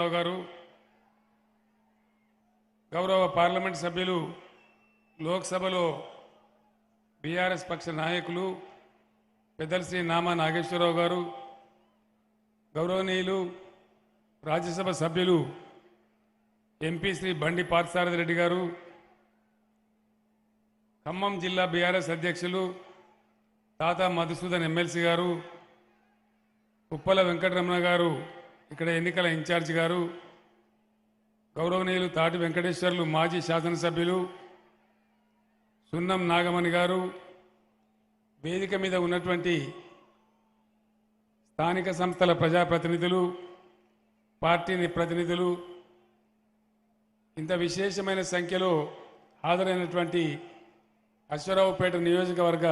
రావు గారు గౌరవ పార్లమెంట్ సభ్యులు లోక్సభలో బీఆర్ఎస్ పక్ష నాయకులు పెద్దల శ్రీ నామా నాగేశ్వరరావు గారు గౌరవనీయులు రాజ్యసభ సభ్యులు ఎంపీ శ్రీ బండి పార్థసారథి రెడ్డి గారు ఖమ్మం జిల్లా బీఆర్ఎస్ అధ్యక్షులు తాత మధుసూదన్ ఎమ్మెల్సీ గారు ఉప్పల వెంకటరమణ గారు ఇక్కడ ఎన్నికల ఇన్ఛార్జ్ గారు గౌరవనీయులు తాటి వెంకటేశ్వర్లు మాజీ శాసనసభ్యులు సున్నం నాగమణి గారు వేదిక మీద ఉన్నటువంటి స్థానిక సంస్థల ప్రజాప్రతినిధులు పార్టీని ప్రతినిధులు ఇంత విశేషమైన సంఖ్యలో హాజరైనటువంటి అశ్వరావుపేట నియోజకవర్గ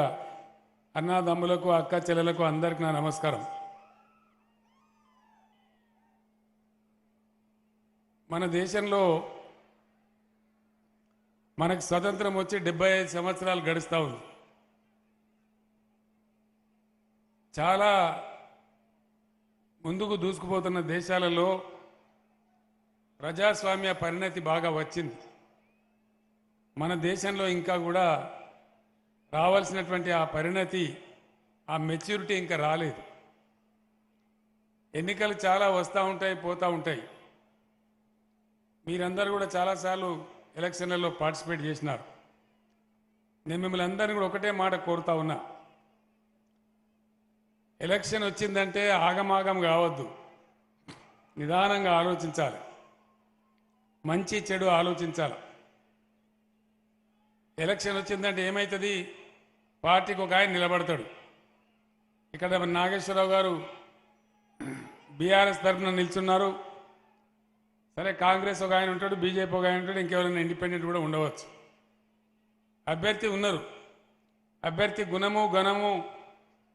అన్నాదమ్ములకు అక్క చెల్లెలకు అందరికీ నా నమస్కారం. మన దేశంలో మనకు స్వతంత్రం వచ్చి డెబ్బై ఐదు సంవత్సరాలు గడుస్తూ ఉంది. చాలా ముందుకు దూసుకుపోతున్న దేశాలలో ప్రజాస్వామ్య పరిణతి బాగా వచ్చింది. మన దేశంలో ఇంకా కూడా రావాల్సినటువంటి ఆ పరిణతి ఆ మెచ్యూరిటీ ఇంకా రాలేదు. ఎన్నికలు చాలా వస్తూ ఉంటాయి పోతూ ఉంటాయి. మీరందరూ కూడా చాలాసార్లు ఎలక్షన్లలో పార్టిసిపేట్ చేసినారు. నేను మిమ్మల్ని అందరినీ కూడా ఒకటే మాట కోరుతా ఉన్నా. ఎలక్షన్ వచ్చిందంటే ఆగమాగం కావద్దు. నిదానంగా ఆలోచించాలి. మంచి చెడు ఆలోచించాలి. ఎలక్షన్ వచ్చిందంటే ఏమవుతుంది పార్టీకి ఒక ఆయన నిలబడతాడు. ఇక్కడ నాగేశ్వరరావు గారు బీఆర్ఎస్ తరఫున నిల్చున్నారు. సరే కాంగ్రెస్ ఒక ఆయన ఉంటాడు బీజేపీ ఒక ఆయన ఉంటాడు ఇంకెవరైనా ఇండిపెండెంట్ కూడా ఉండవచ్చు. అభ్యర్థి ఉన్నారు. అభ్యర్థి గుణము గణము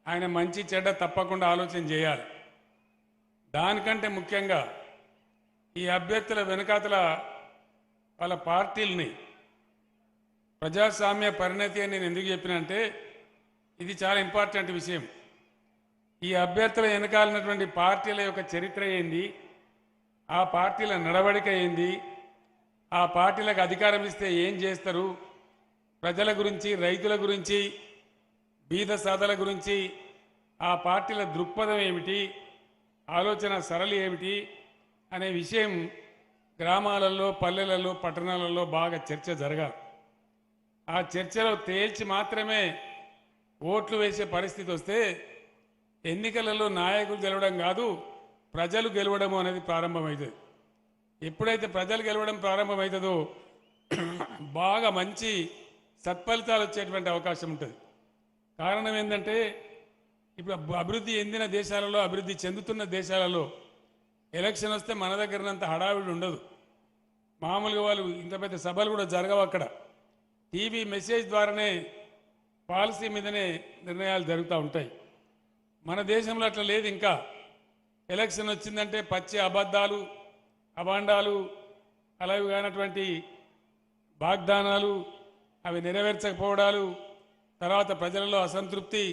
ఆయన మంచి చెడ్డ తప్పకుండా ఆలోచన చేయాలి. దానికంటే ముఖ్యంగా ఈ అభ్యర్థుల వెనుకాతల వాళ్ళ పార్టీలని ప్రజాస్వామ్య పరిణతి అని నేను ఎందుకు చెప్పినంటే ఇది చాలా ఇంపార్టెంట్ విషయం. ఈ అభ్యర్థుల వెనకాలన్నటువంటి పార్టీల యొక్క చరిత్ర ఏంది? ఆ పార్టీల నడవడిక ఏంది? ఆ పార్టీలకు అధికారం ఇస్తే ఏం చేస్తారు? ప్రజల గురించి రైతుల గురించి బీద సాధల గురించి ఆ పార్టీల దృక్పథం ఏమిటి? ఆలోచన సరళి ఏమిటి? అనే విషయం గ్రామాలలో పల్లెలలో పట్టణాలలో బాగా చర్చ జరగాలి. ఆ చర్చలో తేల్చి మాత్రమే ఓట్లు వేసే పరిస్థితి వస్తే ఎన్నికలలో నాయకులు గెలవడం కాదు ప్రజలు గెలవడం అనేది ప్రారంభమవుతుంది ఎప్పుడైతే ప్రజలు గెలవడం ప్రారంభమవుతుందో బాగా మంచి సత్ఫలితాలు వచ్చేటువంటి అవకాశం ఉంటుంది. కారణం ఏంటంటే ఇప్పుడు అభివృద్ధి చెందిన దేశాలలో అభివృద్ధి చెందుతున్న దేశాలలో ఎలక్షన్ వస్తే మన దగ్గరనంత హడావిడి ఉండదు. మామూలుగా వాళ్ళు ఇంత పెద్ద సభలు కూడా జరగవు అక్కడ. టీవీ మెసేజ్ ద్వారానే పాలసీ మీదనే నిర్ణయాలు జరుగుతూ ఉంటాయి. మన దేశంలో అట్లా లేదు ఇంకా. ఎలక్షన్ వచ్చిందంటే పచ్చి అబద్ధాలు అభాండాలు అలాగే కానటువంటి వాగ్దానాలు అవి నెరవేర్చకపోవడాలు తర్వాత ప్రజలలో అసంతృప్తి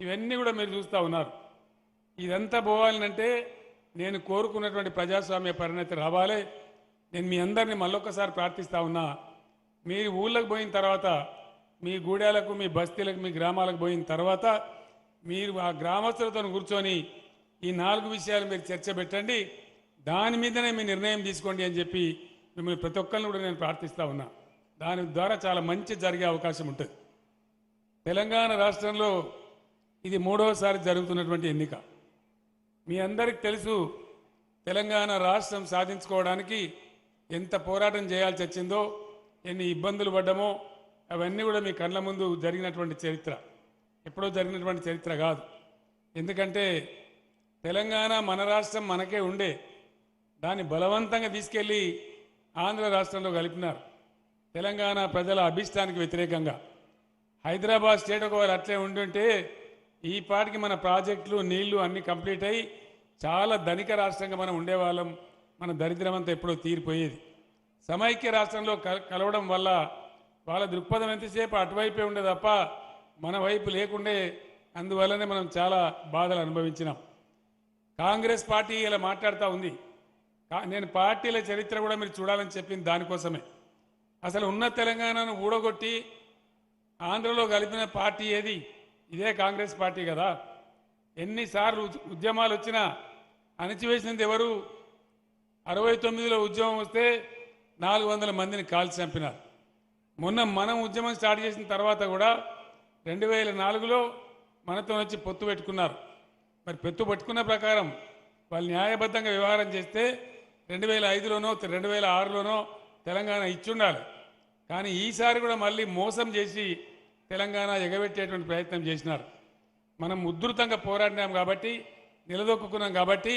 ఇవన్నీ కూడా మీరు చూస్తూ ఉన్నారు. ఇదంతా పోవాలంటే నేను కోరుకున్నటువంటి ప్రజాస్వామ్య పరిణతి రావాలి. నేను మీ అందరినీ మళ్ళొక్కసారి ప్రార్థిస్తా ఉన్నా. మీరు ఊళ్ళకు పోయిన తర్వాత మీ గూడాలకు మీ బస్తీలకు మీ గ్రామాలకు పోయిన తర్వాత మీరు ఆ గ్రామస్తులతో కూర్చొని ఈ నాలుగు విషయాలు మీరు చర్చ పెట్టండి. దాని మీదనే మీ నిర్ణయం తీసుకోండి అని చెప్పి మిమ్మల్ని ప్రతి ఒక్కరిని కూడా నేను ప్రార్థిస్తా ఉన్నా. దాని ద్వారా చాలా మంచి జరిగే అవకాశం ఉంటుంది. తెలంగాణ రాష్ట్రంలో ఇది మూడవసారి జరుగుతున్నటువంటి ఎన్నిక. మీ అందరికి తెలుసు తెలంగాణ రాష్ట్రం సాధించుకోవడానికి ఎంత పోరాటం చేయాల్సి వచ్చిందో ఎన్ని ఇబ్బందులు పడ్డమో అవన్నీ కూడా మీ కళ్ళ ముందు జరిగినటువంటి చరిత్ర. ఎప్పుడో జరిగినటువంటి చరిత్ర కాదు. ఎందుకంటే తెలంగాణ మన రాష్ట్రం మనకే ఉండే దాన్ని బలవంతంగా తీసుకెళ్ళి ఆంధ్ర రాష్ట్రంలో కలిపినారు. తెలంగాణ ప్రజల అభిష్టానికి వ్యతిరేకంగా. హైదరాబాద్ స్టేట్ ఒకవేళ అట్లే ఉండుంటే ఈ పాటికి మన ప్రాజెక్టులు నీళ్ళు అన్ని కంప్లీట్ అయ్యి చాలా ధనిక రాష్ట్రంగా మనం ఉండేవాళ్ళం. మన దరిద్రం అంతా ఎప్పుడో తీరిపోయేది. సమైక్య రాష్ట్రంలో కల- కలవడం వల్ల వాళ్ళ దృక్పథం ఎంతసేపు అటువైపే ఉండే తప్ప మన వైపు లేకుండే అందువల్లనే మనం చాలా బాధలు అనుభవించినాం. కాంగ్రెస్ పార్టీ ఇలా మాట్లాడుతూ ఉంది. నేను పార్టీల చరిత్ర కూడా మీరు చూడాలని చెప్పింది దానికోసమే. అసలు ఉన్న తెలంగాణను ఊడగొట్టి ఆంధ్రలో కలిపిన పార్టీ ఏది? ఇదే కాంగ్రెస్ పార్టీ కదా. ఎన్నిసార్లు ఉద్యమాలు వచ్చినా అణిచివేసినది ఎవరు? అరవై తొమ్మిదిలో ఉద్యమం వస్తే నాలుగు వందల మందిని కాల్చి చంపినారు. మొన్న మనం ఉద్యమం స్టార్ట్ చేసిన తర్వాత కూడా రెండు వేల నాలుగులో మనతో వచ్చి పొత్తు పెట్టుకున్నారు. మరి పెత్తు పట్టుకున్న ప్రకారం వాళ్ళు న్యాయబద్ధంగా వ్యవహారం చేస్తే రెండు వేల ఐదులోనో రెండు వేల ఆరులోనో తెలంగాణ ఇచ్చుండాలి. కానీ ఈసారి కూడా మళ్ళీ మోసం చేసి తెలంగాణ ఎగబెట్టేటువంటి ప్రయత్నం చేసినారు. మనం ఉధృతంగా పోరాడినాం కాబట్టి నిలదొక్కున్నాం కాబట్టి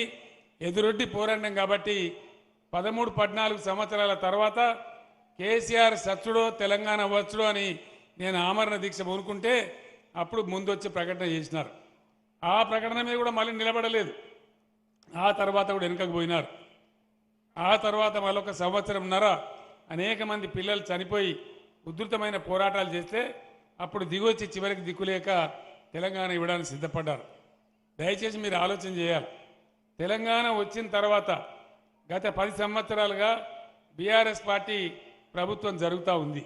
ఎదురొడ్డి పోరాడినాం కాబట్టి పదమూడు పద్నాలుగు సంవత్సరాల తర్వాత కేసీఆర్ సచ్చుడో తెలంగాణ వచ్చుడో అని నేను ఆమరణ దీక్ష పూనుకుంటే అప్పుడు ముందొచ్చి ప్రకటన చేసినారు. ఆ ప్రకటన మీద కూడా మళ్ళీ నిలబడలేదు. ఆ తర్వాత కూడా వెనుకకు పోయినారు. ఆ తర్వాత మళ్ళొక సంవత్సరంన్నర అనేక మంది పిల్లలు చనిపోయి ఉధృతమైన పోరాటాలు చేస్తే అప్పుడు దిగొచ్చి చివరికి దిక్కులేక తెలంగాణ ఇవ్వడానికి సిద్ధపడ్డారు. దయచేసి మీరు ఆలోచన చేయాలి. తెలంగాణ వచ్చిన తర్వాత గత పది సంవత్సరాలుగా బీఆర్ఎస్ పార్టీ ప్రభుత్వం జరుగుతూ ఉంది.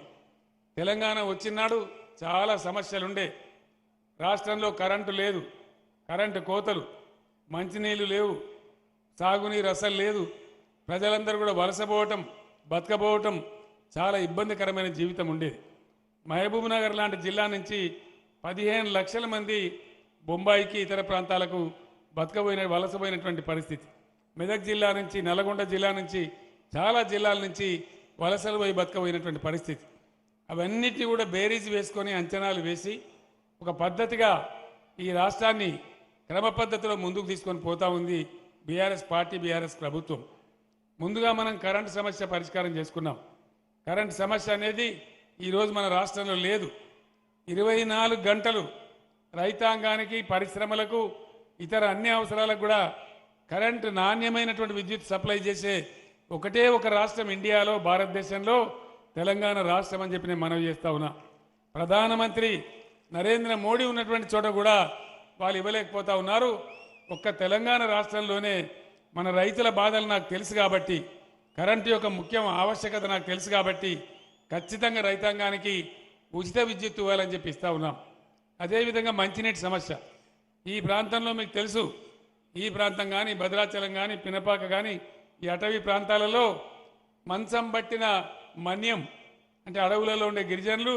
తెలంగాణ వచ్చినాడు చాలా సమస్యలుండే. రాష్ట్రంలో కరెంటు లేదు. కరెంటు కోతలు మంచినీళ్ళు లేవు సాగునీరు అసలు లేదు. ప్రజలందరూ కూడా వలసపోవటం బతకపోవటం చాలా ఇబ్బందికరమైన జీవితం ఉండేది. మహబూబ్ నగర్ లాంటి జిల్లా నుంచి పదిహేను లక్షల మంది బొంబాయికి ఇతర ప్రాంతాలకు బతకబోయిన వలసపోయినటువంటి పరిస్థితి. మెదక్ జిల్లా నుంచి నల్గొండ జిల్లా నుంచి చాలా జిల్లాల నుంచి వలసలు పోయి బతకబోయినటువంటి పరిస్థితి. అవన్నిటి కూడా బేరీజ్ వేసుకొని అంచనాలు వేసి ఒక పద్ధతిగా ఈ రాష్ట్రాన్ని క్రమ పద్ధతిలో ముందుకు తీసుకొని పోతా ఉంది బీఆర్ఎస్ పార్టీ బీఆర్ఎస్ ప్రభుత్వం. ముందుగా మనం కరెంటు సమస్య పరిష్కారం చేసుకున్నాం. కరెంటు సమస్య అనేది ఈరోజు మన రాష్ట్రంలో లేదు. ఇరవై నాలుగు గంటలు రైతాంగానికి పరిశ్రమలకు ఇతర అన్ని అవసరాలకు కూడా కరెంటు నాణ్యమైనటువంటి విద్యుత్ సప్లై చేసే ఒకటే ఒక రాష్ట్రం ఇండియాలో భారతదేశంలో తెలంగాణ రాష్ట్రం అని చెప్పి నేను మనవి చేస్తా ఉన్నా. ప్రధానమంత్రి నరేంద్ర మోడీ ఉన్నటువంటి చోట కూడా వాళ్ళు ఇవ్వలేకపోతా ఉన్నారు. ఒక్క తెలంగాణ రాష్ట్రంలోనే మన రైతుల బాధలు నాకు తెలుసు కాబట్టి కరెంటు యొక్క ముఖ్యం ఆవశ్యకత నాకు తెలుసు కాబట్టి ఖచ్చితంగా రైతాంగానికి ఉచిత విద్యుత్ ఇవ్వాలని చెప్పి ఇస్తూ ఉన్నాం. అదేవిధంగా మంచినీటి సమస్య. ఈ ప్రాంతంలో మీకు తెలుసు ఈ ప్రాంతం కానీ భద్రాచలం కానీ పినపాక కానీ ఈ అటవీ ప్రాంతాలలో మంచం పట్టిన మన్యం అంటే అడవులలో ఉండే గిరిజనులు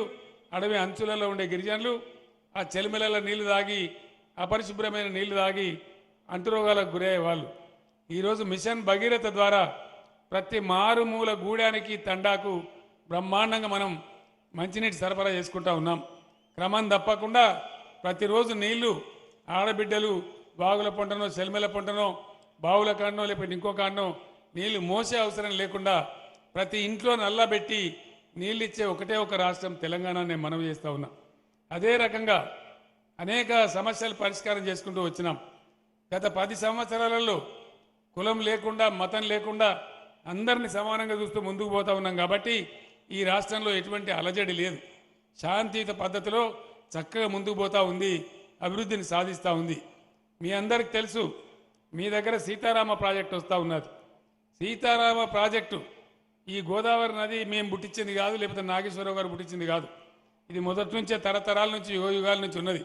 అడవి అంచులలో ఉండే గిరిజనులు ఆ చెలిమిలలో నీళ్ళు తాగి అపరిశుభ్రమైన నీళ్ళు తాగి అంటురోగాలకు గురయ్యే వాళ్ళు ఈరోజు మిషన్ భగీరథ ద్వారా ప్రతి మారుమూల గూడానికి తండాకు బ్రహ్మాండంగా మనం మంచినీటి సరఫరా చేసుకుంటా ఉన్నాం. క్రమం తప్పకుండా ప్రతిరోజు నీళ్ళు ఆడబిడ్డలు బాగుల పంటనో సెల్మెల పంటనో బావుల కాడనో లేకపోతే ఇంకో కాడనో నీళ్ళు మోసే అవసరం లేకుండా ప్రతి ఇంట్లో నల్లబెట్టి నీళ్ళు ఇచ్చే ఒకటే ఒక రాష్ట్రం తెలంగాణ నేను మనవి చేస్తూ ఉన్నా. అదే రకంగా అనేక సమస్యలు పరిష్కారం చేసుకుంటూ వచ్చినాం. గత పది సంవత్సరాలలో కులం లేకుండా మతం లేకుండా అందరిని సమానంగా చూస్తూ ముందుకు పోతా ఉన్నాం కాబట్టి ఈ రాష్ట్రంలో ఎటువంటి అలజడి లేదు. శాంతియుత పద్ధతిలో చక్కగా ముందుకు పోతా ఉంది అభివృద్ధిని సాధిస్తూ ఉంది. మీ అందరికి తెలుసు మీ దగ్గర సీతారామ ప్రాజెక్టు వస్తూ ఉన్నది. సీతారామ ప్రాజెక్టు ఈ గోదావరి నది మేము పుట్టించింది కాదు లేకపోతే నాగేశ్వరరావు గారు పుట్టించింది కాదు. ఇది మొదటి నుంచే తరతరాల నుంచి యుగ యుగాల నుంచి ఉన్నది.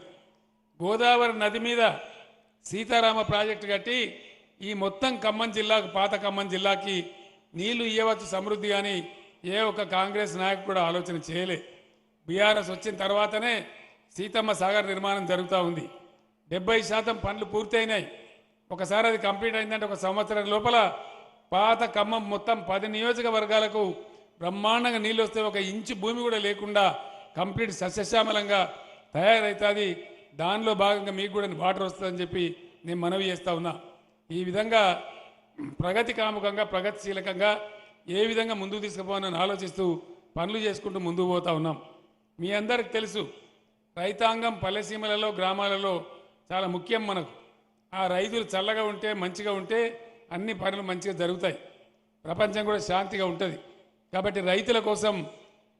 గోదావరి నది మీద సీతారామ ప్రాజెక్టు కట్టి ఈ మొత్తం ఖమ్మం జిల్లాకు పాత ఖమ్మం జిల్లాకి నీళ్ళు ఇవ్వవచ్చు సమృద్ధి అని ఏ ఒక్క కాంగ్రెస్ నాయకుడు కూడా ఆలోచన చేయలే. బీఆర్ఎస్ వచ్చిన తర్వాతనే సీతమ్మ సాగర్ నిర్మాణం జరుగుతూ ఉంది. డెబ్బై శాతం పనులు పూర్తయినాయి. ఒకసారి అది కంప్లీట్ అయిందంటే ఒక సంవత్సరం లోపల పాత ఖమ్మం మొత్తం పది నియోజకవర్గాలకు బ్రహ్మాండంగా నీళ్ళు వస్తే ఒక ఇంచు భూమి కూడా లేకుండా కంప్లీట్ సస్యశ్యామలంగా తయారవుతుంది దానిలో భాగంగా మీకు కూడా వాటర్ వస్తుందని చెప్పి నేను మనవి చేస్తా ఉన్నా. ఈ విధంగా ప్రగతి కాముకంగా ప్రగతిశీలకంగా ఏ విధంగా ముందుకు తీసుకుపోవాలని ఆలోచిస్తూ పనులు చేసుకుంటూ ముందుకు పోతా ఉన్నాం. మీ అందరికి తెలుసు రైతాంగం పల్లెసీమలలో గ్రామాలలో చాలా ముఖ్యం మనకు. ఆ రైతులు చల్లగా ఉంటే మంచిగా ఉంటే అన్ని పనులు మంచిగా జరుగుతాయి. ప్రపంచం కూడా శాంతిగా ఉంటుంది. కాబట్టి రైతుల కోసం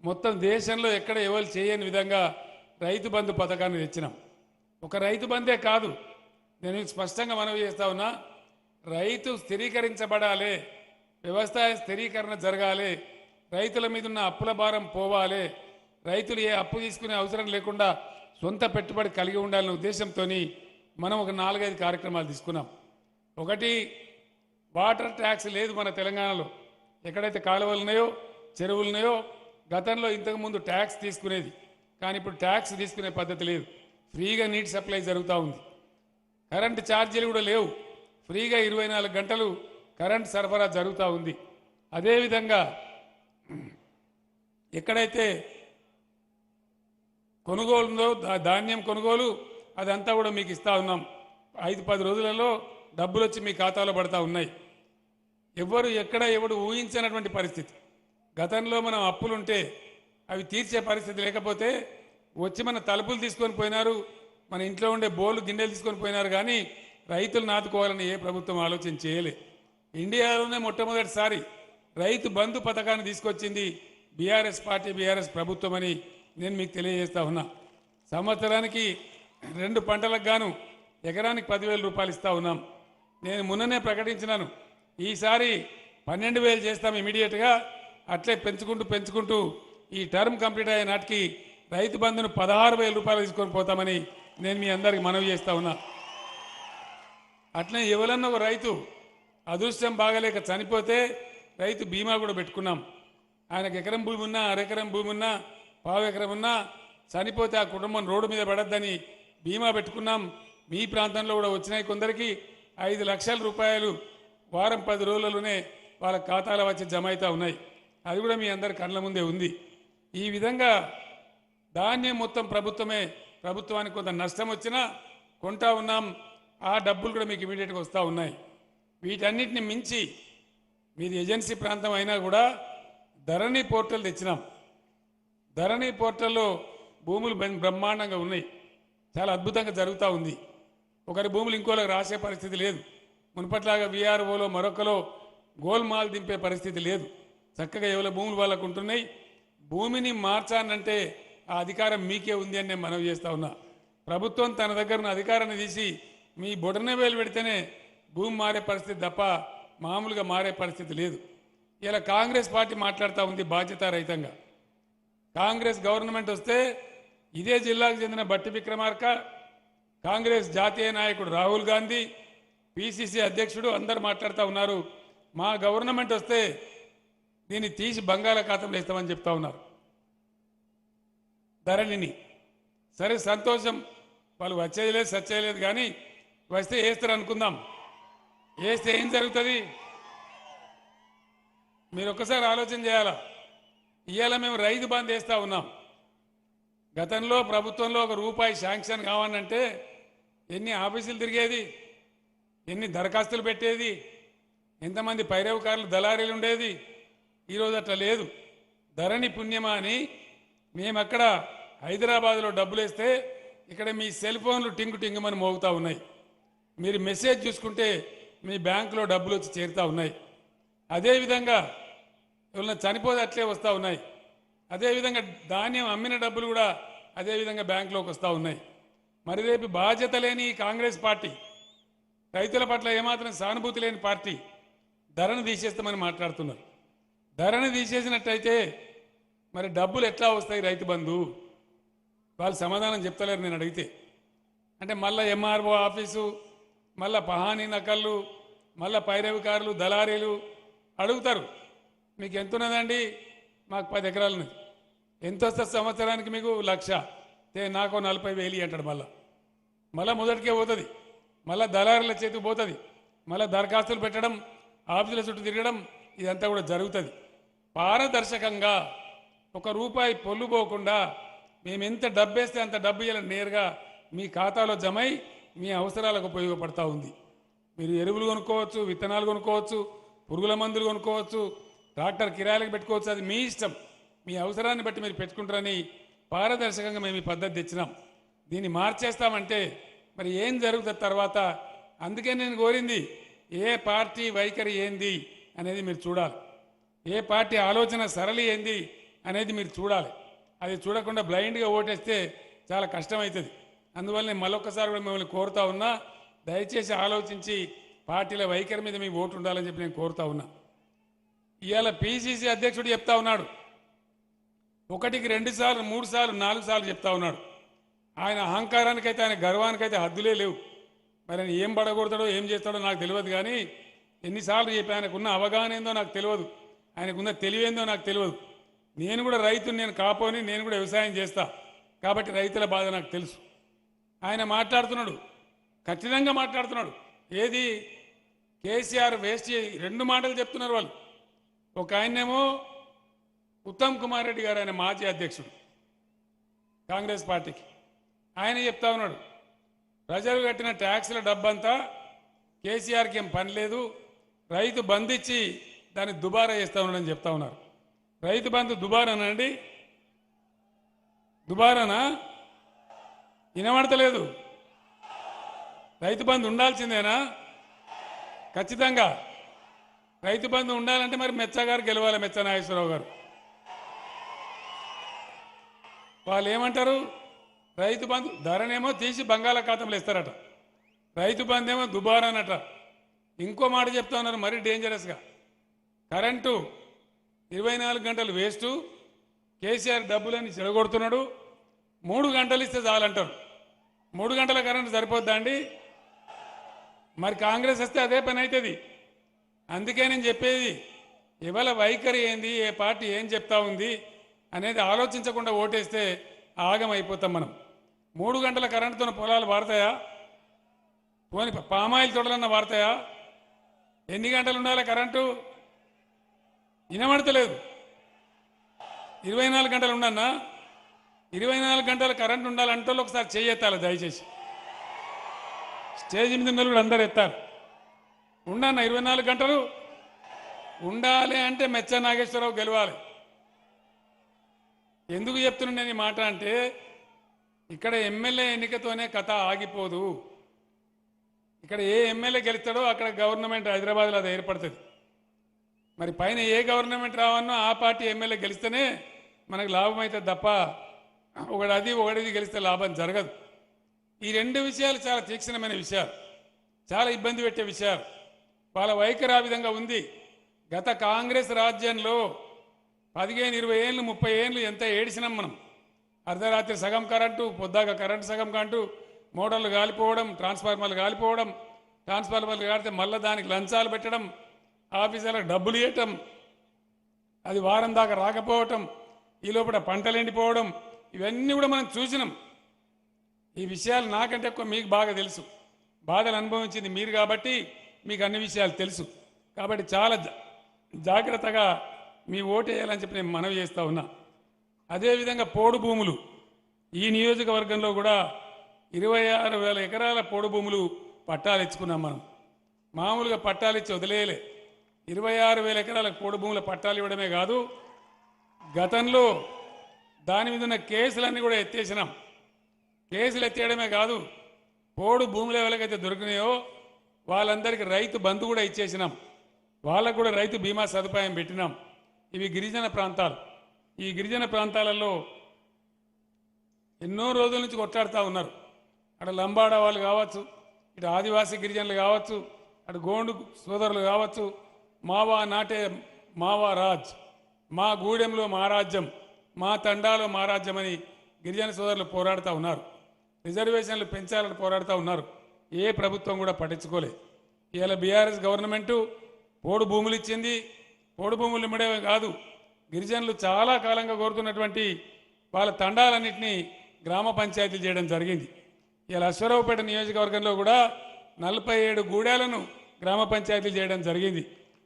మొత్తం దేశంలో ఎక్కడ ఎవరు చేయని విధంగా రైతు బంధు పథకాన్ని తెచ్చినాం. ఒక రైతు బందే కాదు. నేను స్పష్టంగా మనవి చేస్తా ఉన్నా రైతు స్థిరీకరించబడాలి వ్యవసాయ స్థిరీకరణ జరగాలి రైతుల మీద ఉన్న అప్పుల భారం పోవాలి రైతులు ఏ అప్పు తీసుకునే అవసరం లేకుండా సొంత పెట్టుబడి కలిగి ఉండాలనే ఉద్దేశంతో మనం ఒక నాలుగైదు కార్యక్రమాలు తీసుకున్నాం. ఒకటి వాటర్ ట్యాక్స్ లేదు మన తెలంగాణలో. ఎక్కడైతే కాలువలు ఉన్నాయో చెరువులు ఉన్నాయో గతంలో ఇంతకుముందు ట్యాక్స్ తీసుకునేది. కానీ ఇప్పుడు ట్యాక్స్ తీసుకునే పద్ధతి లేదు. ఫ్రీగా నీటి సప్లై జరుగుతూ ఉంది. కరెంటు ఛార్జీలు కూడా లేవు. ఫ్రీగా ఇరవై నాలుగు గంటలు కరెంట్ సరఫరా జరుగుతూ ఉంది. అదేవిధంగా ఎక్కడైతే కొనుగోలు ఉందో ధాన్యం కొనుగోలు అదంతా కూడా మీకు ఇస్తా ఉన్నాం. ఐదు పది రోజులలో డబ్బులు వచ్చి మీ ఖాతాలో పడతా ఉన్నాయి. ఎవ్వరు ఎక్కడ ఎవడు ఊహించినటువంటి పరిస్థితి. గతంలో మనం అప్పులుంటే అవి తీర్చే పరిస్థితి లేకపోతే వచ్చి మన తలుపులు తీసుకొని పోయినారు మన ఇంట్లో ఉండే బోలు గిన్నెలు తీసుకొని పోయినారు కానీ రైతులు నాటుకోవాలని ఏ ప్రభుత్వం ఆలోచన చేయలే. ఇండియాలోనే మొట్టమొదటిసారి రైతు బంధు పథకాన్ని తీసుకొచ్చింది బీఆర్ఎస్ పార్టీ బీఆర్ఎస్ ప్రభుత్వం అని నేను మీకు తెలియజేస్తా ఉన్నా. సంవత్సరానికి రెండు పంటలకు గాను ఎకరానికి పదివేల రూపాయలు ఇస్తా ఉన్నాం. నేను మొన్ననే ప్రకటించినాను. ఈసారి పన్నెండు వేలు చేస్తాం ఇమీడియట్గా. అట్లే పెంచుకుంటూ పెంచుకుంటూ ఈ టర్మ్ కంప్లీట్ అయ్యే నాటికి రైతు బంధును పదహారు వేల రూపాయలు తీసుకొని పోతామని నేను మీ అందరికి మనవి చేస్తా ఉన్నా. అట్లనే ఎవరన్నా ఒక రైతు అదృష్టం బాగలేక చనిపోతే రైతు బీమా కూడా పెట్టుకున్నాం. ఆయనకు ఎకరం భూమి ఉన్నా అరెకరం భూమి ఉన్నా పావు ఎకరం ఉన్నా చనిపోతే ఆ కుటుంబం రోడ్డు మీద పడద్దని బీమా పెట్టుకున్నాం. మీ ప్రాంతంలో కూడా వచ్చినాయి కొందరికి ఐదు లక్షల రూపాయలు వారం పది రోజులలోనే వాళ్ళ ఖాతాలో వచ్చి జమ అవుతా ఉన్నాయి. అది కూడా మీ అందరి కళ్ళ ముందే ఉంది. ఈ విధంగా ధాన్యం మొత్తం ప్రభుత్వమే ప్రభుత్వానికి కొంత నష్టం వచ్చినా కొంటా ఉన్నాం. ఆ డబ్బులు కూడా మీకు ఇమీడియట్గా వస్తూ ఉన్నాయి. వీటన్నిటిని మించి మీది ఏజెన్సీ ప్రాంతం అయినా కూడా ధరణి పోర్టల్ తెచ్చినాం. ధరణి పోర్టల్లో భూములు బ్రహ్మాండంగా ఉన్నాయి. చాలా అద్భుతంగా జరుగుతూ ఉంది. ఒకరి భూములు ఇంకోలకు రాసే పరిస్థితి లేదు. మునుపట్లాగా విఆర్ఓలో మరొకలో గోల్మాల్ దింపే పరిస్థితి లేదు. చక్కగా ఎవరి భూములు వాళ్ళకు ఉంటున్నాయి భూమిని మార్చానంటే ఆ అధికారం మీకే ఉంది అని నేను మనవి చేస్తా ఉన్నా. ప్రభుత్వం తన దగ్గర అధికారాన్ని తీసి మీ బొడన వేలు పెడితేనే భూమి మారే పరిస్థితి తప్ప మామూలుగా మారే పరిస్థితి లేదు. ఇలా కాంగ్రెస్ పార్టీ మాట్లాడుతూ ఉంది బాధ్యత రహితంగా. కాంగ్రెస్ గవర్నమెంట్ వస్తే ఇదే జిల్లాకు చెందిన బట్టి విక్రమార్క కాంగ్రెస్ జాతీయ నాయకుడు రాహుల్ గాంధీ పిసిసి అధ్యక్షుడు అందరు మాట్లాడుతూ ఉన్నారు. మా గవర్నమెంట్ వస్తే దీన్ని తీసి బంగాళాఖాతంలో ఇస్తామని చెప్తా ఉన్నారు. ధరణిని. సరే సంతోషం. వాళ్ళు వచ్చేది లేదు సచ్చేయలేదు కానీ వస్తే వేస్తారు అనుకుందాం. వేస్తే ఏం జరుగుతుంది? మీరు ఒక్కసారి ఆలోచన చేయాలా? ఇవాళ మేము రైతు బంద్ వేస్తూ ఉన్నాం. గతంలో ప్రభుత్వంలో ఒక రూపాయి శాంక్షన్ కావాలంటే ఎన్ని ఆఫీసులు తిరిగేది? ఎన్ని దరఖాస్తులు పెట్టేది? ఎంతమంది పైరవకారులు దళారీలు ఉండేది? ఈరోజు అట్లా లేదు. ధరణి పుణ్యమా అని మేము అక్కడ హైదరాబాద్లో డబ్బులు వేస్తే ఇక్కడ మీ సెల్ ఫోన్లు టింగు టింగుమని మోగుతూ ఉన్నాయి. మీరు మెసేజ్ చూసుకుంటే మీ బ్యాంకులో డబ్బులు వచ్చి చేరుతూ ఉన్నాయి. అదేవిధంగా ఎవరైనా చనిపోతే అట్లే వస్తూ ఉన్నాయి. అదేవిధంగా ధాన్యం అమ్మిన డబ్బులు కూడా అదేవిధంగా బ్యాంకులోకి వస్తూ ఉన్నాయి. మరి రేపు బాధ్యత లేని కాంగ్రెస్ పార్టీ రైతుల పట్ల ఏమాత్రం సానుభూతి లేని పార్టీ ధరను తీసేస్తామని మాట్లాడుతున్నారు. ధరను తీసేసినట్టయితే మరి డబ్బులు ఎట్లా వస్తాయి రైతు బంధు? వాళ్ళు సమాధానం చెప్తలేరు నేను అడిగితే. అంటే మళ్ళీ ఎంఆర్ఓ ఆఫీసు మళ్ళా పహానీ నకళ్ళు మళ్ళా పైరవికారులు దళారీలు అడుగుతారు. మీకు ఎంత ఉన్నదండి? మాకు పది ఎకరాలు ఉన్నది. ఎంత వస్తుంది సంవత్సరానికి మీకు? లక్ష. నాకు నలభై వేలు అంటాడు మళ్ళా. మళ్ళా మొదటికే పోతుంది. మళ్ళీ దళారుల చేతికి పోతుంది. మళ్ళా దరఖాస్తులు పెట్టడం ఆఫీసుల చుట్టూ తిరగడం ఇదంతా కూడా జరుగుతుంది. పారదర్శకంగా ఒక రూపాయి పొల్లుపోకుండా మేము ఎంత డబ్బు వేస్తే అంత డబ్బు ఇవ్వాలని నేరుగా మీ ఖాతాలో జమై మీ అవసరాలకు ఉపయోగపడతా ఉంది. మీరు ఎరువులు కొనుక్కోవచ్చు విత్తనాలు కొనుక్కోవచ్చు పురుగుల మందులు కొనుక్కోవచ్చు ట్రాక్టర్ కిరాయిలకు పెట్టుకోవచ్చు అది మీ ఇష్టం. మీ అవసరాన్ని బట్టి మీరు పెట్టుకుంటారని పారదర్శకంగా మేము ఈ పద్ధతి తెచ్చినాం. దీన్ని మార్చేస్తామంటే మరి ఏం జరుగుతుంది తర్వాత? అందుకే నేను కోరింది ఏ పార్టీ వైఖరి ఏంది అనేది మీరు చూడాలి. ఏ పార్టీ ఆలోచన సరళి ఏంది? అనేది మీరు చూడాలి. అది చూడకుండా బ్లైండ్గా ఓటేస్తే చాలా కష్టమవుతుంది అందువల్ల నేను మళ్ళొక్కసారి కూడా మిమ్మల్ని కోరుతా ఉన్నా దయచేసి ఆలోచించి పార్టీల వైఖరి మీద మీ ఓటు ఉండాలని చెప్పి నేను కోరుతా ఉన్నా. ఇవాళ పీసీసీ అధ్యక్షుడు చెప్తా ఉన్నాడు. ఒకటికి రెండు సార్లు మూడు సార్లు నాలుగు సార్లు చెప్తా ఉన్నాడు. ఆయన అహంకారానికైతే ఆయన గర్వానికైతే హద్దులే లేవు. మరి ఆయన ఏం పడగొడతాడో ఏం చేస్తాడో నాకు తెలియదు కానీ ఎన్నిసార్లు చెప్పి ఆయనకున్న అవగాహన ఏందో నాకు తెలియదు. ఆయనకున్న తెలివేందో నాకు తెలియదు. నేను కూడా రైతుని నేను కాపోని నేను కూడా వ్యవసాయం చేస్తా. కాబట్టి రైతుల బాధ నాకు తెలుసు. ఆయన మాట్లాడుతున్నాడు. కఠినంగా మాట్లాడుతున్నాడు. ఏది? కేసీఆర్ వేస్ట్ రెండు మాటలు చెప్తున్నారు వాళ్ళు. ఒక ఆయనేమో ఉత్తమ్ కుమార్ రెడ్డి గారు ఆయన మాజీ అధ్యక్షుడు కాంగ్రెస్ పార్టీకి. ఆయన చెప్తా ఉన్నాడు. ప్రజలు కట్టిన ట్యాక్స్ల డబ్బంతా కేసీఆర్కి ఏం పని లేదు. రైతు బంధించి దాన్ని దుబారా చేస్తా ఉన్నాడని చెప్తా ఉన్నారు. రైతు బంధు దుబారానా అండి? దుబారానా? వినబడతలేదు. రైతు బంధు ఉండాల్సిందేనా? ఖచ్చితంగా. రైతు బంధు ఉండాలంటే మరి మెచ్చగారు గెలవాలి మెచ్చ నాగేశ్వరరావు గారు. వాళ్ళు ఏమంటారు రైతు బంధు ధరనేమో తీసి బంగాళాఖాతంలో ఇస్తారట. రైతు బంధు ఏమో దుబారానట. ఇంకో మాట చెప్తా ఉన్నారు మరీ డేంజరస్గా కరెంటు ఇరవై నాలుగు గంటలు వేస్టు. కేసీఆర్ డబ్బులని చెడగొడుతున్నాడు. మూడు గంటలు ఇస్తే చాలంటారు. మూడు గంటల కరెంటు సరిపోద్దా అండి? మరి కాంగ్రెస్ వస్తే అదే పని అవుతుంది అందుకే నేను చెప్పేది ఇవాళ వైఖరి ఏంది ఏ పార్టీ ఏం చెప్తా ఉంది అనేది ఆలోచించకుండా ఓటేస్తే ఆగం అయిపోతాం మనం. మూడు గంటల కరెంటుతో పొలాలు వాడతాయా? పోని పామాయిల్ తొడలన్నా వాడతాయా? ఎన్ని గంటలు ఉండాలి కరెంటు? వినబడతలేదు. ఇరవై నాలుగు గంటలు ఉండన్నా ఇరవై నాలుగు గంటలు కరెంట్ ఉండాలంటే ఒకసారి చేయెత్తాలి దయచేసి. స్టేజ్ మీద కూడా అందరు ఎత్తారు. ఉండన్న ఇరవై నాలుగు గంటలు ఉండాలి అంటే మెచ్చ నాగేశ్వరరావు గెలవాలి. ఎందుకు చెప్తున్నాను నేను ఈ మాట అంటే ఇక్కడ ఎమ్మెల్యే ఎన్నికతోనే కథ ఆగిపోదు. ఇక్కడ ఏ ఎమ్మెల్యే గెలుస్తాడో అక్కడ గవర్నమెంట్ హైదరాబాద్లో అది ఏర్పడుతుంది. మరి పైన ఏ గవర్నమెంట్ రావన్నో ఆ పార్టీ ఎమ్మెల్యే గెలిస్తేనే మనకు లాభం అవుతుంది తప్ప ఒకటి అది ఒకటిది గెలిస్తే లాభం జరగదు. ఈ రెండు విషయాలు చాలా తీక్షణమైన విషయాలు. చాలా ఇబ్బంది పెట్టే విషయాలు. వాళ్ళ వైఖరి ఆ విధంగా ఉంది. గత కాంగ్రెస్ రాజ్యంలో పదిహేను ఇరవై ఏళ్ళు ముప్పై ఏళ్ళు ఎంత ఏడిసినాం మనం. అర్ధరాత్రి సగం కరెంటు పొద్దాక కరెంటు సగం కంటూ మోటార్లు కాలిపోవడం ట్రాన్స్ఫార్మర్లు కాలిపోవడం ట్రాన్స్ఫార్మర్లు కాడితే మళ్ళీ దానికి లంచాలు పెట్టడం ఆఫీసర్లకు డబ్బులు ఇవ్వటం అది వారం దాకా రాకపోవటం ఈ లోపల పంటలు ఎండిపోవడం ఇవన్నీ కూడా మనం చూసినాం. ఈ విషయాలు నాకంటే ఎక్కువ మీకు బాగా తెలుసు. బాధలు అనుభవించింది మీరు కాబట్టి మీకు అన్ని విషయాలు తెలుసు. కాబట్టి చాలా జా- జాగ్రత్తగా మీ ఓటు వేయాలని చెప్పి నేను మనవి చేస్తా ఉన్నా. అదేవిధంగా పోడు భూములు. ఈ నియోజకవర్గంలో కూడా ఇరవై ఆరు వేల ఎకరాల పోడు భూములు పట్టాలు ఇచ్చుకున్నాం మనం. మామూలుగా పట్టాలు ఇచ్చి వదిలేయలే. ఇరవై ఆరు వేల ఎకరాల పోడు భూముల పట్టాలు ఇవ్వడమే కాదు గతంలో దాని మీద ఉన్న కేసులన్నీ కూడా ఎత్తేసినాం. కేసులు ఎత్తేయడమే కాదు పోడు భూములు ఎవరికైతే దొరికినాయో వాళ్ళందరికీ రైతు బంధు కూడా ఇచ్చేసినాం. వాళ్ళకు కూడా రైతు బీమా సదుపాయం పెట్టినాం. ఇవి గిరిజన ప్రాంతాలు. ఈ గిరిజన ప్రాంతాలలో ఎన్నో రోజుల నుంచి కొట్లాడుతూ ఉన్నారు. అక్కడ లంబాడ వాళ్ళు కావచ్చు ఇటు ఆదివాసీ గిరిజనులు కావచ్చు అటు గోండు సోదరులు కావచ్చు మావా నాటే మావా రాజ్. మా గూడెంలో మా రాజ్యం మా తండాలో మా రాజ్యం అని గిరిజన సోదరులు పోరాడుతూ ఉన్నారు. రిజర్వేషన్లు పెంచాలని పోరాడుతూ ఉన్నారు. ఏ ప్రభుత్వం కూడా పట్టించుకోలేదు ఇవాళ బీఆర్ఎస్ గవర్నమెంటు పోడు భూములు ఇచ్చింది. పోడు భూములు ఇమ్మడే కాదు. గిరిజనులు చాలా కాలంగా కోరుతున్నటువంటి వాళ్ళ తండాలన్నింటినీ గ్రామ పంచాయతీలు చేయడం జరిగింది. ఇలా అశ్వరావుపేట నియోజకవర్గంలో కూడా నలభై ఏడు గూడాలను గ్రామ పంచాయతీలు చేయడం జరిగింది.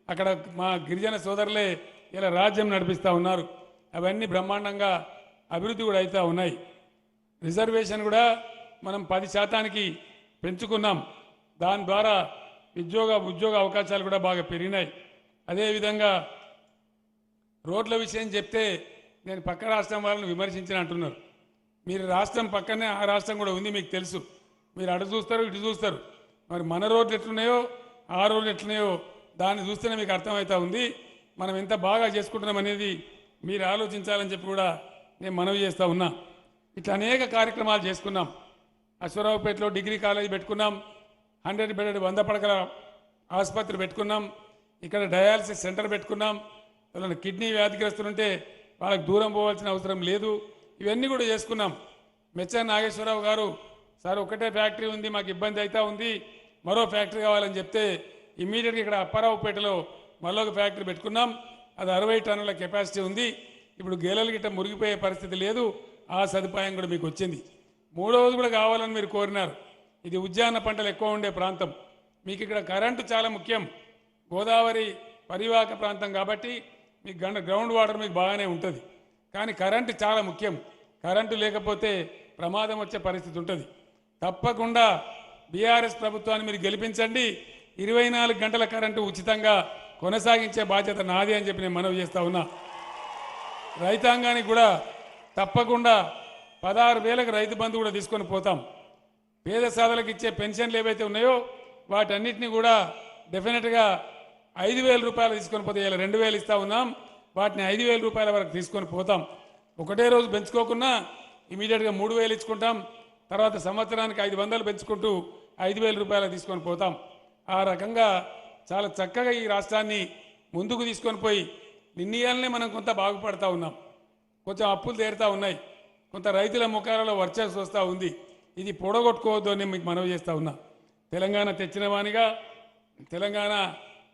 అక్కడ మా గిరిజన సోదరులే ఇలా రాజ్యం నడిపిస్తూ ఉన్నారు. అవన్నీ బ్రహ్మాండంగా అభివృద్ధి కూడా అవుతూ ఉన్నాయి. రిజర్వేషన్ కూడా మనం పది శాతానికి పెంచుకున్నాం. దాని ద్వారా ఉద్యోగ ఉద్యోగ అవకాశాలు కూడా బాగా పెరిగినాయి. అదేవిధంగా రోడ్ల విషయం చెప్తే నేను పక్క రాష్ట్రం వాళ్ళని విమర్శించిన అంటున్నారు. మీరు రాష్ట్రం పక్కనే ఆ రాష్ట్రం కూడా ఉంది మీకు తెలుసు. మీరు అటు చూస్తారు ఇటు చూస్తారు. మరి మన రోడ్లు ఎట్లున్నాయో ఆ రోడ్లు ఎట్లున్నాయో దాన్ని చూస్తేనే మీకు అర్థమవుతా ఉంది. మనం ఎంత బాగా చేసుకుంటున్నాం అనేది మీరు ఆలోచించాలని చెప్పి కూడా నేను మనవి చేస్తూ ఉన్నా. ఇట్లా అనేక కార్యక్రమాలు చేసుకున్నాం. అశ్వరావుపేటలో డిగ్రీ కాలేజ్ పెట్టుకున్నాం. హండ్రెడ్ బెడెడ్ వంద పడకల ఆసుపత్రి పెట్టుకున్నాం. ఇక్కడ డయాలసిస్ సెంటర్ పెట్టుకున్నాం. వాళ్ళని కిడ్నీ వ్యాధిగ్రస్తులుంటే వాళ్ళకి దూరం పోవాల్సిన అవసరం లేదు. ఇవన్నీ కూడా చేసుకున్నాం. మెచ్చ నాగేశ్వరరావు గారు సార్ ఒకటే ఫ్యాక్టరీ ఉంది మాకు ఇబ్బంది అవుతా ఉంది. మరో ఫ్యాక్టరీ కావాలని చెప్తే ఇమ్మీడియట్గా ఇక్కడ అప్పారావుపేటలో మళ్ళీ ఒక ఫ్యాక్టరీ పెట్టుకున్నాం. అది అరవై టన్నుల కెపాసిటీ ఉంది. ఇప్పుడు గేలలు గిట్ట మురిగిపోయే పరిస్థితి లేదు. ఆ సదుపాయం కూడా మీకు వచ్చింది. మూడవది కూడా కావాలని మీరు కోరినారు. ఇది ఉద్యాన పంటలు ఎక్కువ ఉండే ప్రాంతం. మీకు ఇక్కడ కరెంటు చాలా ముఖ్యం. గోదావరి పరివాహక ప్రాంతం కాబట్టి మీకు గండ గ్రౌండ్ వాటర్ మీకు బాగానే ఉంటుంది. కానీ కరెంటు చాలా ముఖ్యం. కరెంటు లేకపోతే ప్రమాదం వచ్చే పరిస్థితి ఉంటుంది. తప్పకుండా బీఆర్ఎస్ ప్రభుత్వాన్ని మీరు గెలిపించండి. ఇరవై నాలుగు గంటల కరెంటు ఉచితంగా కొనసాగించే బాధ్యత నాది అని చెప్పి నేను మనవి చేస్తా ఉన్నా. రైతాంగానికి కూడా తప్పకుండా పదహారు వేలకు రైతు బంధు కూడా తీసుకొని పోతాం. పేద సాధలకు ఇచ్చే పెన్షన్లు ఏవైతే ఉన్నాయో వాటన్నిటిని కూడా డెఫినెట్గా ఐదు వేల రూపాయలు తీసుకొని పోతే ఇలా రెండు వేలు ఇస్తా ఉన్నాం. వాటిని ఐదు వేల రూపాయల వరకు తీసుకొని పోతాం. ఒకటే రోజు పెంచుకోకుండా ఇమీడియట్గా మూడు వేలు ఇచ్చుకుంటాం. తర్వాత సంవత్సరానికి ఐదు వందలు పెంచుకుంటూ ఐదు వేల రూపాయలు తీసుకొని పోతాం. ఆ రకంగా చాలా చక్కగా ఈ రాష్ట్రాన్ని ముందుకు తీసుకొని పోయి నిన్నయాలనే మనం కొంత బాగుపడతా ఉన్నాం. కొంచెం అప్పులు తీరుతూ ఉన్నాయి. కొంత రైతుల ముఖాలలో వర్చస్సు వస్తూ ఉంది. ఇది పొడగొట్టుకోవద్దు అని మీకు మనవి చేస్తూ ఉన్నా. తెలంగాణ తెచ్చిన వానిగా తెలంగాణ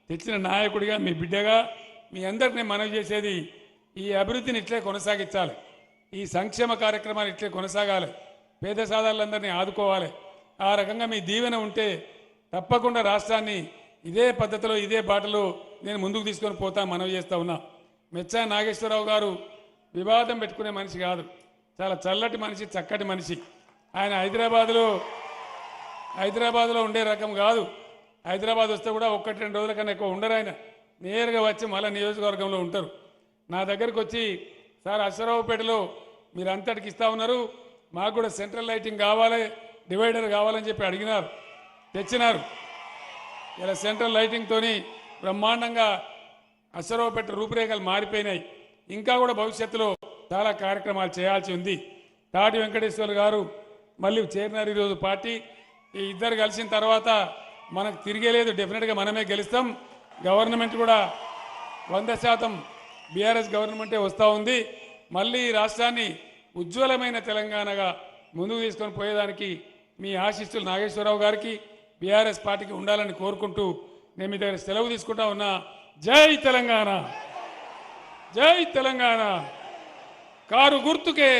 తెచ్చిన నాయకుడిగా మీ బిడ్డగా మీ అందరిని మనవి చేసేది ఈ అభివృద్ధిని ఇట్లే కొనసాగించాలి. ఈ సంక్షేమ కార్యక్రమాలు ఇట్లే కొనసాగాలి. పేద సాధారులందరినీ ఆదుకోవాలి. ఆ రకంగా మీ దీవెన ఉంటే తప్పకుండా రాష్ట్రాన్ని ఇదే పద్ధతిలో ఇదే బాటలో నేను ముందుకు తీసుకొని పోతా మనవి చేస్తా ఉన్నా. మెచ్చా నాగేశ్వరరావు గారు వివాదం పెట్టుకునే మనిషి కాదు. చాలా చల్లటి మనిషి చక్కటి మనిషి. ఆయన హైదరాబాద్లో హైదరాబాద్లో ఉండే రకం కాదు. హైదరాబాద్ వస్తే కూడా ఒక్కటి రెండు రోజుల కన్నా ఎక్కువ ఉండరు ఆయన. నేరుగా వచ్చి మళ్ళీ నియోజకవర్గంలో ఉంటారు. నా దగ్గరకు వచ్చి సార్ అశ్వరావుపేటలో మీరు అంతటికి ఇస్తా ఉన్నారు. మాకు కూడా సెంట్రల్ లైటింగ్ కావాలి డివైడర్ కావాలని చెప్పి అడిగినారు. తెచ్చినారు. ఇలా సెంట్రల్ లైటింగ్తోని బ్రహ్మాండంగా అశ్వరావుపేట రూపురేఖలు మారిపోయినాయి. ఇంకా కూడా భవిష్యత్తులో చాలా కార్యక్రమాలు చేయాల్సి ఉంది. తాటి వెంకటేశ్వర్ గారు మళ్ళీ చేరినారు ఈరోజు పార్టీ. ఈ ఇద్దరు కలిసిన తర్వాత మనకు తిరిగేలేదు డెఫినెట్గా మనమే గెలుస్తాం. గవర్నమెంట్ కూడా వంద శాతం బీఆర్ఎస్ గవర్నమెంటే వస్తూ ఉంది. మళ్ళీ ఈ రాష్ట్రాన్ని ఉజ్వలమైన తెలంగాణగా ముందుకు తీసుకొని పోయేదానికి మీ ఆశీస్సులు నాగేశ్వరరావు గారికి బీఆర్ఎస్ పార్టీకి ఉండాలని కోరుకుంటూ నేను మీ దగ్గర సెలవు తీసుకుంటా ఉన్నా. జై తెలంగాణ! జై తెలంగాణ! కారు గుర్తుకే!